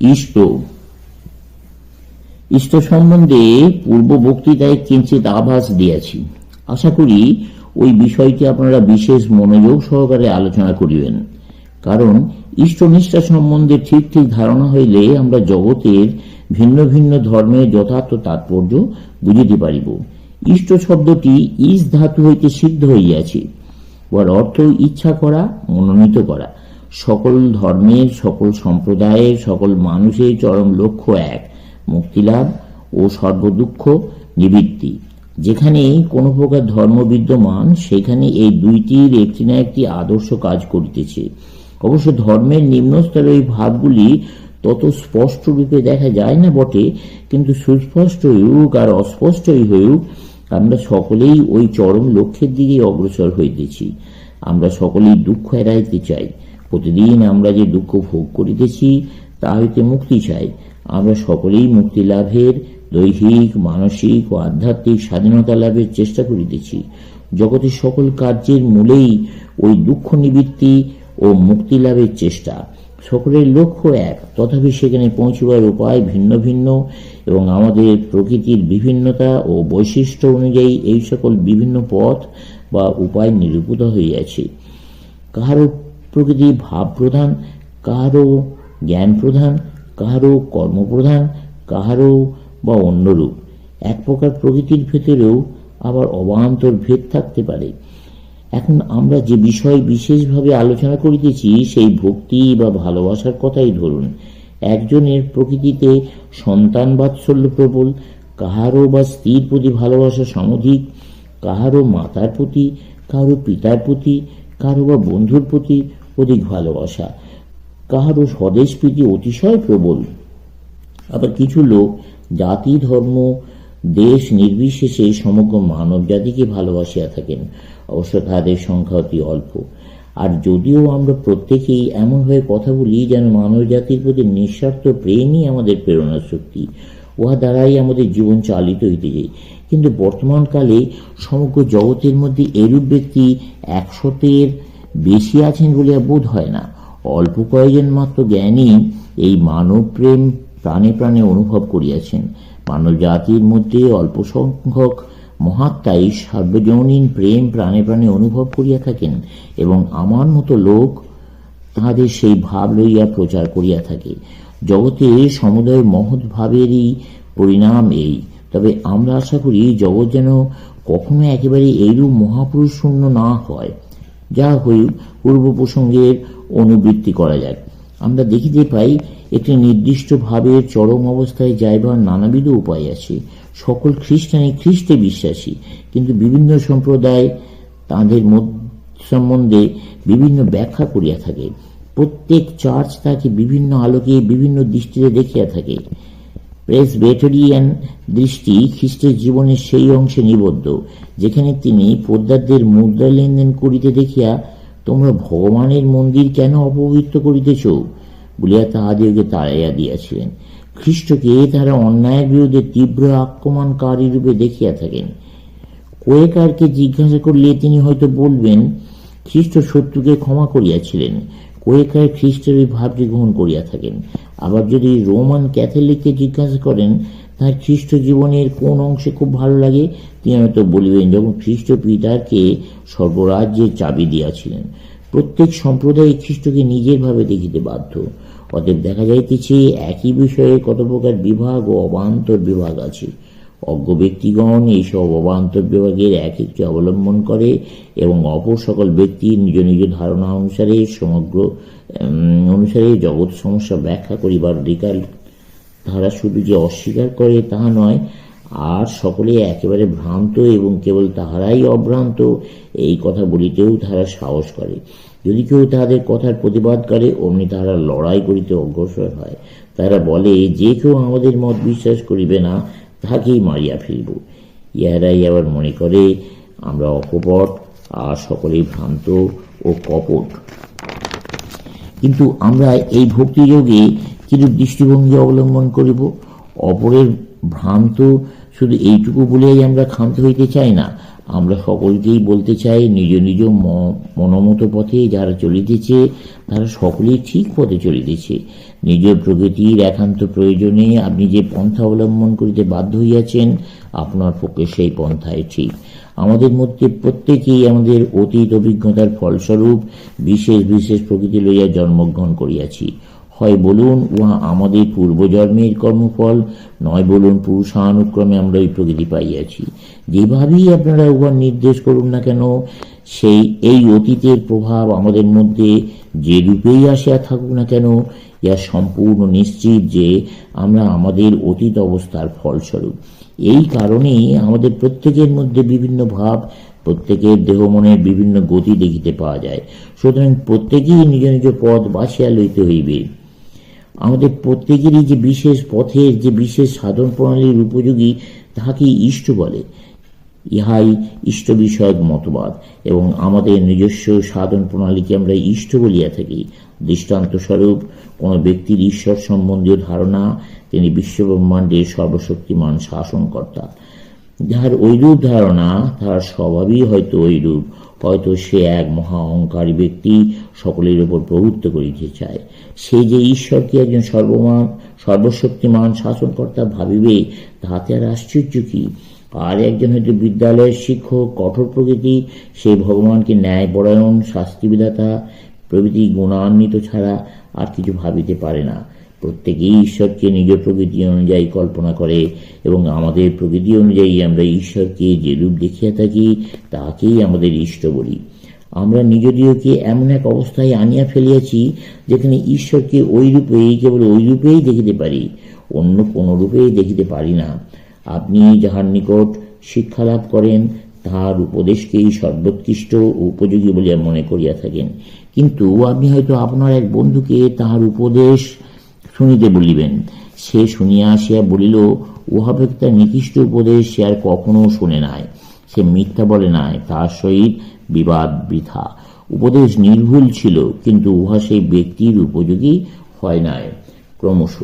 ইষ্ট। ইষ্ট সম্বন্ধে পূর্ব বক্তৃতায় কিঞ্চিত আভাস দিয়েছি। আশা করি ওই বিষয়টি আপনারা বিশেষ মনোযোগ সহকারে আলোচনা করিবেন। কারণ ইষ্টনিষ্ঠা সম্বন্ধে ঠিক ঠিক ধারণা হইলে আমরা জগতের ভিন্ন ভিন্ন ধর্মের যথার্থ তাৎপর্য বুঝিতে পারিব। ইষ্ট শব্দটি ইস ধাতু হইতে সিদ্ধ হইয়াছে। উহার অর্থ ইচ্ছা করা, মনোনীত করা। সকল ধর্মের সকল সম্প্রদায়ের সকল মানুষের চরম লক্ষ্য এক, মুক্তিলাভ ও সর্বদুঃখ নিবৃত্তি। যেখানে কোনো প্রকার ধর্ম বিদ্যমান, সেখানে এই দুইটির একটি না একটি আদর্শ কাজ করিতেছে। অবশ্য ধর্মের নিম্নস্তরের ওই ভাবগুলি তত স্পষ্ট রূপে দেখা যায় না বটে, কিন্তু সুস্পষ্ট হইউক আর অস্পষ্টই হইউক, আমরা সকলেই ওই চরম লক্ষ্যের দিকে অগ্রসর হইতেছি। আমরা সকলেই দুঃখ এড়াইতে চাই। প্রতিদিন আমরা যে দুঃখ ভোগ করিতেছি তা হইতে মুক্তি চাই। আমরা সকলেই মুক্তি লাভের, দৈহিক, মানসিক ও আধ্যাত্মিক স্বাধীনতা লাভের চেষ্টা করিতেছি। জগতের সকল কার্যের মূলেই ওই দুঃখ নিবৃত্তি ও মুক্তি লাভের চেষ্টা। সকলের লক্ষ্য এক, তথাপি সেখানে পৌঁছিবার উপায় ভিন্ন ভিন্ন এবং আমাদের প্রকৃতির বিভিন্নতা ও বৈশিষ্ট্য অনুযায়ী এই সকল বিভিন্ন পথ বা উপায় নিরূপিত হইয়াছে। কাহারও প্রকৃতি ভাব প্রধান কাহারও জ্ঞান প্রধান কাহারও কর্মপ্রধান কাহারও বা অন্যরূপ এক প্রকার প্রকৃতির ভেতরেও আবার অবান্তর ভেদ থাকতে পারে। এখন আমরা যে বিষয় বিশেষভাবে আলোচনা করিতেছি, সেই ভক্তি বা ভালোবাসার কথাই ধরুন। একজনের প্রকৃতিতে সন্তান বাৎসল্য প্রবল, কাহারও বা স্ত্রীর প্রতি ভালোবাসা সমধিক, কাহারও মাতার প্রতি, কারও পিতার প্রতি, কারও বা বন্ধুর প্রতি অধিক ভালোবাসা। কাহারও স্বদেশ প্রীতি অতিশয় প্রবল। আবার কিছু লোক জাতি, ধর্ম, দেশ নির্বিশেষে সমগ্র মানব জাতিকে ভালোবাসিয়া থাকেন। অবশ্য তাদের সংখ্যা অতি অল্প। আর যদিও আমরা প্রত্যেকেই এমনভাবে কথা বলি যেন মানব জাতির প্রতি নিঃস্বার্থ প্রেমই আমাদের প্রেরণা শক্তি, উহা দ্বারাই আমাদের জীবন চালিত হইতে যায় কিন্তু বর্তমানকালে সমগ্র জগতের মধ্যে এরূপ ব্যক্তি একশতের বেশি আছেন বলিয়া বোধ হয় না। অল্প কয়েকজন মাত্র জ্ঞানী এই মানব প্রেম প্রাণে প্রাণে অনুভব করিয়াছেন। মানব জাতির মধ্যে অল্প সংখ্যক মহাত্মাই সার্বজনীন প্রেম প্রাণে প্রাণে অনুভব করিয়া থাকেন এবং আমার মতো লোক তাহাদের সেই ভাব লইয়া প্রচার করিয়া থাকে। জগতে সমুদয় মহৎ ভাবেরই পরিণাম এই। তবে আমরা আশা করি, জগৎ যেন কখনো একেবারে এইরূপ মহাপুরুষ শূন্য না হয়। যা হই পূর্ব প্রসঙ্গের অনুবৃত্তি করা যাক। আমরা দেখিতে পাই, একটি নির্দিষ্ট ভাবের চরম অবস্থায় যাইবার নানাবিধ উপায় আছে। সকল খ্রিস্টানই খ্রিস্টে বিশ্বাসী, কিন্তু বিভিন্ন সম্প্রদায় তাদের সম্বন্ধে বিভিন্ন ব্যাখ্যা করিয়া থাকে। প্রত্যেক চার্চ তাকে বিভিন্ন আলোকে বিভিন্ন দৃষ্টিতে দেখিয়া থাকে। প্রেসবেটেরিয়ান দৃষ্টি খ্রিস্টের জীবনের সেই অংশে নিবদ্ধ, যেখানে তিনি পদ্মারদের মুদ্রা লেনদেন করিতে দেখিয়া, তোমরা ভগবানের মন্দির কেন অপবিত্র করিতেছ? বলিয়া তাহাদিওকে তাড়াইয়া দিয়াছিলেন। খ্রিস্টকে তারা অন্যায়ের বিরুদ্ধে তীব্র আক্রমণকারী রূপে দেখিয়া থাকেন। কোয়েকারকে জিজ্ঞাসা করলে তিনি হয়তো বলবেন, খ্রিস্ট শত্রুকে ক্ষমা করিয়াছিলেন। কোয়েকার খ্রিস্টের ওই ভাবটি গ্রহণ করিয়া থাকেন। আবার যদি রোমান ক্যাথলিককে জিজ্ঞাসা করেন, তার খ্রিস্ট জীবনের কোন অংশে খুব ভালো লাগে, তিনি হয়তো বলিবেন যখন খ্রিস্ট পিতাকে সর্বরাজ্যের চাবি দিয়াছিলেন। প্রত্যেক সম্প্রদায় খ্রিস্টকে নিজের ভাবে দেখিতে বাধ্য। অতএব দেখা যাইতেছে, একই বিষয়ে কত প্রকার বিভাগ ও অবান্তর বিভাগ আছে। অজ্ঞ ব্যক্তিগণ এইসব অবান্তর বিভাগের এক একটি অবলম্বন করে এবং অপর সকল ব্যক্তি নিজ নিজ ধারণা অনুসারে সমগ্র অনুসারে জগৎ সমস্যা ব্যাখ্যা করিবার অধিকার তাহারা শুধু যে অস্বীকার করে তাহা নয়, আর সকলে একেবারে ভ্রান্ত এবং কেবল তাহারাই অভ্রান্ত, এই কথা বলিতেও তাহারা সাহস করে। যদি কেউ তাহাদের কথার প্রতিবাদ করে, অমনি তাহারা লড়াই করিতে অগ্রসর হয়। তারা বলে, যে কেউ আমাদের মত বিশ্বাস করিবে না তাহাকেই মারিয়া ফেলব। ইহারাই আবার মনে করে, আমরা অকপট আর সকলেই ভ্রান্ত ও কপট। কিন্তু আমরা এই ভক্তিযোগে কিছু দৃষ্টিভঙ্গি অবলম্বন করিব? অপরের ভ্রান্ত শুধু এইটুকু বলেই আমরা ক্ষান্ত হইতে চাই না। আমরা সকলকেই বলতে চাই, নিজ নিজ মনোমত পথে যারা চলিতেছে, তারা সকলেই ঠিক পথে চলিতেছে। নিজ প্রকৃতির একান্ত প্রয়োজনে আপনি যে পন্থা অবলম্বন করিতে বাধ্য হইয়াছেন, আপনার পক্ষে সেই পন্থায় ঠিক। আমাদের মধ্যে প্রত্যেকেই আমাদের অতীত অভিজ্ঞতার ফলস্বরূপ বিশেষ বিশেষ প্রকৃতি লইয়া জন্মগ্রহণ করিয়াছি। হয় বলুন, উহা আমাদের পূর্বজন্মের কর্মফল, নয় বলুন, পুরুষানুক্রমে আমরা ওই প্রকৃতি পাইয়াছি। যেভাবেই আপনারা উহার নির্দেশ করুন না কেন, সেই, এই অতীতের প্রভাব আমাদের মধ্যে যে রূপেই আসিয়া থাকুক না কেন, ইহা সম্পূর্ণ নিশ্চিত যে আমরা আমাদের অতীত অবস্থার ফলস্বরূপ। এই কারণেই আমাদের প্রত্যেকের মধ্যে বিভিন্ন ভাব, প্রত্যেকের দেহ মনের বিভিন্ন গতি দেখিতে পাওয়া যায়। সুতরাং প্রত্যেকেই নিজ নিজ পথ বাছিয়া লইতে হইবে। আমাদের প্রত্যেকেরই যে বিশেষ পথের, যে বিশেষ সাধন প্রণালীর উপযোগী, তাহাকে ইষ্ট বলে। ইহাই ইষ্ট বিষয়ক মতবাদ এবং আমাদের নিজস্ব সাধন প্রণালীকে আমরা ইষ্ট বলিয়া থাকি। দৃষ্টান্ত স্বরূপ কোন ব্যক্তির ঈশ্বর সম্বন্ধীয় ধারণা তিনি বিশ্বব্রহ্মাণ্ডের সর্বশক্তিমান শাসনকর্তা। যাহার ঐরূপ ধারণা, তাহার স্বভাবই হয়তো ঐরূপ। হয়তো সে এক মহা অহংকারী ব্যক্তি সকলের উপর প্রভুত্ব করিতে চায়। সে যে ঈশ্বরকে একজন সর্বমান, সর্বশক্তিমান শাসনকর্তা ভাবিবে, তাহাতে আর আশ্চর্য কি? আর একজন হয়তো বিদ্যালয়ের শিক্ষক, কঠোর প্রকৃতি, সে ভগবানকে ন্যায়পরায়ণ শাস্তিবিধাতা, প্রভৃতি গুণান্বিত ছাড়া আর কিছু ভাবিতে পারে না। প্রত্যেকেই ঈশ্বরকে নিজ প্রকৃতি অনুযায়ী কল্পনা করে এবং আমাদের প্রকৃতি অনুযায়ী আমরা ঈশ্বরকে যে রূপ দেখিয়া থাকি, তাকেই আমাদের ইষ্ট বলি। আমরা নিজদীয়কে এমন এক অবস্থায় আনিয়া ফেলিয়াছি, যেখানে ঈশ্বরকে ওই রূপেই, কেবল ওই রূপেই দেখিতে পারি, অন্য কোনো রূপেই দেখিতে পারি না। আপনি যাহার নিকট শিক্ষা লাভ করেন, তাহার উপদেশকেই সর্বোৎকৃষ্ট উপযোগী বলিয়া মনে করিয়া থাকেন। কিন্তু আপনি হয়তো আপনার এক বন্ধুকে তাহার উপদেশ শুনিতে বলিবেন। সে শুনিয়া আসিয়া বলিল উহাপেক্ষা নিকৃষ্ট উপদেশ সে আর কখনো শোনে নাই। সে মিথ্যা বলে নাই, তার সহিত বিবাদ বৃথা। উপদেশ নির্ভুল ছিল, কিন্তু উহা সেই ব্যক্তির উপযোগী হয় নাই, ক্রমশ।